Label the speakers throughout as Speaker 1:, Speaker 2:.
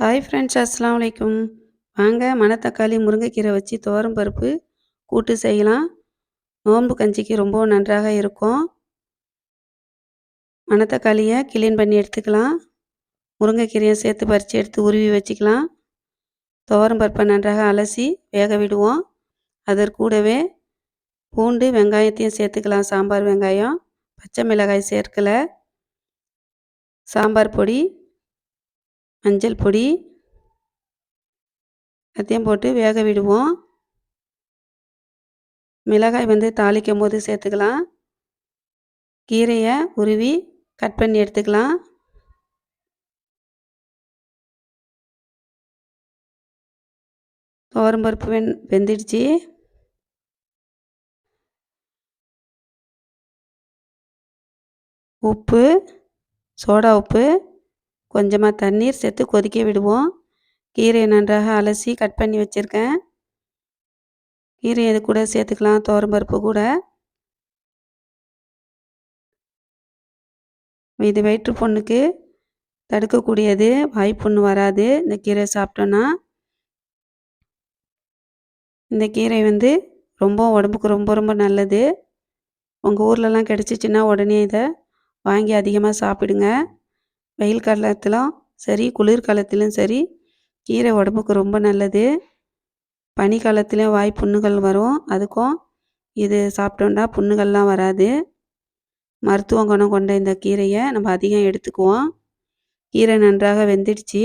Speaker 1: Hi friends அஸ்லாம் வலைக்கும் வாங்க மணத்தக்காளி முருங்கைக்கீரை வச்சு துவரம் பருப்பு கூட்டு செய்யலாம். நோன்பு கஞ்சிக்கு ரொம்ப நன்றாக இருக்கும். மணத்தக்காளியை கிளீன் பண்ணி எடுத்துக்கலாம். முருங்கைக்கீரையை சேர்த்து பறித்து எடுத்து உருவி வச்சுக்கலாம். துவரம் பருப்பை நன்றாக அலசி வேக விடுவோம். அதற்கூடவே பூண்டு வெங்காயத்தையும் சேர்த்துக்கலாம். சாம்பார் வெங்காயம் பச்சை மிளகாய் சேர்க்கலை. சாம்பார் பொடி மஞ்சள் பொடி எல்லாத்தையும் போட்டு வேக விடுவோம். மிளகாய் வந்து தாளிக்கும் போது சேர்த்துக்கலாம். கீரையை உருவி கட் பண்ணி எடுத்துக்கலாம். துவரம்பருப்பு வெந் வெந்துடுச்சு. உப்பு சோடா உப்பு கொஞ்சமாக தண்ணீர் சேர்த்து கொதிக்க விடுவோம். கீரையை நன்றாக அலசி கட் பண்ணி வச்சுருக்கேன். கீரை இது கூட சேர்த்துக்கலாம் பருப்பு கூட. இது வயிற்று பொண்ணுக்கு தடுக்கக்கூடியது. வாய்ப்புண்ணு வராது. இந்த கீரை சாப்பிட்டோன்னா இந்த கீரை வந்து ரொம்ப உடம்புக்கு ரொம்ப ரொம்ப நல்லது. உங்கள் ஊர்லலாம் கிடச்சிச்சின்னா உடனே இதை வாங்கி அதிகமாக சாப்பிடுங்க. வெயில் காலத்திலும் சரி குளிர்காலத்திலும் சரி கீரை உடம்புக்கு ரொம்ப நல்லது. பனி காலத்துலேயும் வாய் புண்ணுகள் வரும். அதுக்கும் இது சாப்பிட்டோன்னா புண்ணுகள்லாம் வராது. மருத்துவ குணம் கொண்ட இந்த கீரையை நம்ம அதிகம் எடுத்துக்குவோம். கீரை நன்றாக வெந்துடுச்சு.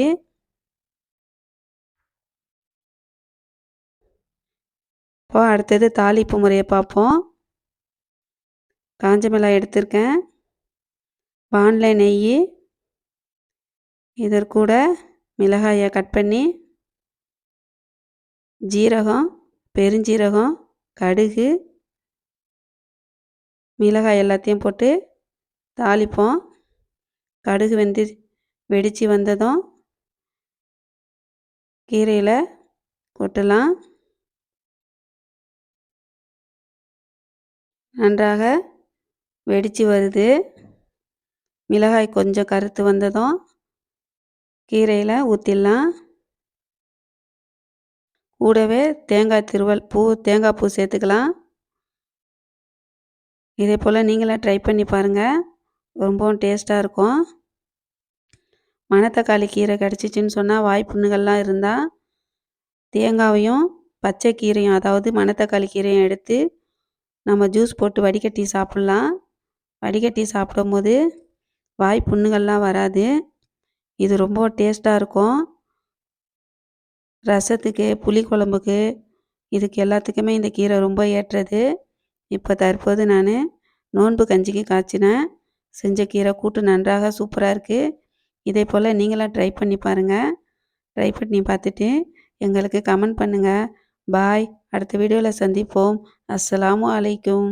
Speaker 1: இப்போ அடுத்தது தாளிப்பு முறையை பார்ப்போம். காஞ்ச மிளகாய் எடுத்திருக்கேன். வானில் நெய் இதற்கூட மிளகாயை கட் பண்ணி ஜீரகம் பெருஞ்சீரகம் கடுகு மிளகாய் எல்லாத்தையும் போட்டு தாளிப்போம். கடுகு வெந்து வெடித்து வந்ததும் கீரையில் கொட்டலாம். நன்றாக வெடித்து வருது. மிளகாய் கொஞ்சம் கருத்து வந்ததும் கீரையில் ஊற்றிடலாம் கூடவே தேங்காய் திருவல் பூ தேங்காய் பூ சேர்த்துக்கலாம். இதே போல் நீங்களாம் ட்ரை பண்ணி பாருங்கள் ரொம்பவும் டேஸ்ட்டாக இருக்கும். மணத்தக்காளி கீரை கிடச்சிச்சின்னு சொன்னால் வாய்ப்புண்ணுகள்லாம் இருந்தால் தேங்காவையும் பச்சை கீரையும் அதாவது மணத்தக்காளி கீரையும் எடுத்து நம்ம ஜூஸ் போட்டு வடிகட்டி சாப்பிட்லாம். வடிகட்டி சாப்பிடும்போது வாய் புண்ணுகள்லாம் வராது. இது ரொம்ப டேஸ்ட்டாக இருக்கும். ரசத்துக்கு புளி குழம்புக்கு இதுக்கு எல்லாத்துக்குமே இந்த கீரை ரொம்ப ஏற்றது. இப்போ தற்போது நான் நோன்பு கஞ்சிக்கு காய்ச்சினேன் செஞ்ச கீரை கூட்டு நன்றாக சூப்பராக இருக்குது இதே போல் நீங்களாம் ட்ரை பண்ணி பாருங்கள் ட்ரை பண்ணி பார்த்துட்டு எங்களுக்கு கமெண்ட் பண்ணுங்கள் பாய். அடுத்த வீடியோவில் சந்திப்போம். அஸ்ஸலாமு அலைக்கும்.